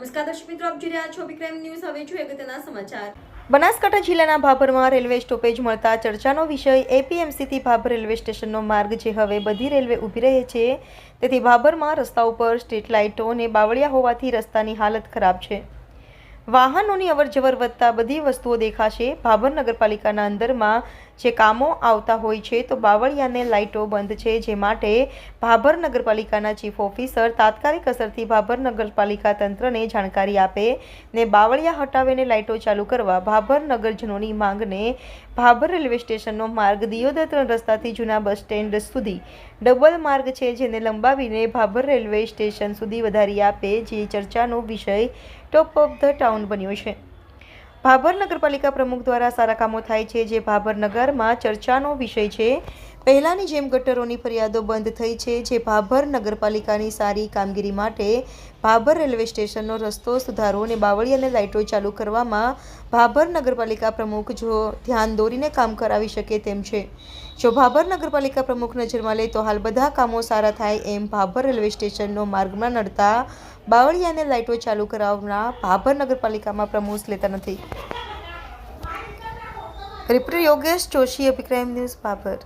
નમસ્કાર દર્શક મિત્રો, આપ જોઈ રહ્યા છો વિક્રમ ન્યૂઝ. હવે જોઈએ અગત્યના સમાચાર. બનાસકાંઠા જિલ્લાના ભાભરમાં રેલવે સ્ટોપેજ મળતા ચર્ચાનો વિષય એપીએમસીથી ભાભર રેલવે સ્ટેશનનો માર્ગ જે હવે બધી રેલવે ઊભી રહે છે, તેથી ભાભરમાં રસ્તા ઉપર સ્ટ્રીટ લાઇટો અને બાવળિયા હોવાથી રસ્તાની હાલત ખરાબ છે. વાહનોની અવરજવર વધતા બધી વસ્તુઓ દેખાશે. ભાભર નગરપાલિકાના અંદરમાં જે કામો આવતા હોય છે, તો બાવળિયાને લાઇટો બંધ છે, જે માટે ભાભર નગરપાલિકાના ચીફ ઓફિસર તાત્કાલિક અસરથી ભાભર નગરપાલિકા તંત્રને જાણકારી આપે ને બાવળિયા હટાવીને લાઇટો ચાલુ કરવા ભાભર નગરજનોની માંગને ભાભર રેલવે સ્ટેશનનો માર્ગ દિયોદર રસ્તાથી જૂના બસ સ્ટેન્ડ સુધી ડબલ માર્ગ છે, જેને લંબાવીને ભાભર રેલવે સ્ટેશન સુધી વધારી આપે, જે ચર્ચાનો વિષય ટોપ ઓફ ધ ટાઉન બન્યો છે. ભાભર નગરપાલિકા પ્રમુખ દ્વારા સારા કામો થાય છે જે ભાભર નગરમાં ચર્ચાનો વિષય છે. પહેલાંની જેમ ગટરોની ફરિયાદો બંધ થઈ છે, જે ભાભર નગરપાલિકાની સારી કામગીરી માટે ભાભર રેલવે સ્ટેશનનો રસ્તો સુધારો અને બાવળી અને લાઇટો ચાલુ કરવામાં ભાભર નગરપાલિકા પ્રમુખ જો ધ્યાન દોરીને કામ કરાવી શકે તેમ છે. જો ભાભર નગરપાલિકા પ્રમુખ નજરમાં લે તો હાલ બધા કામો સારા થાય એમ ભાભર રેલવે સ્ટેશનનો માર્ગમાં નડતા બાવળિયાને લાઇટો ચાલુ કરાવના ભાભર નગરપાલિકામાં પ્રમુખ લેતા નથી. રિપોર્ટર યોગેશ જોશી અભિક્રાઇમ ન્યૂઝ, ભાભર.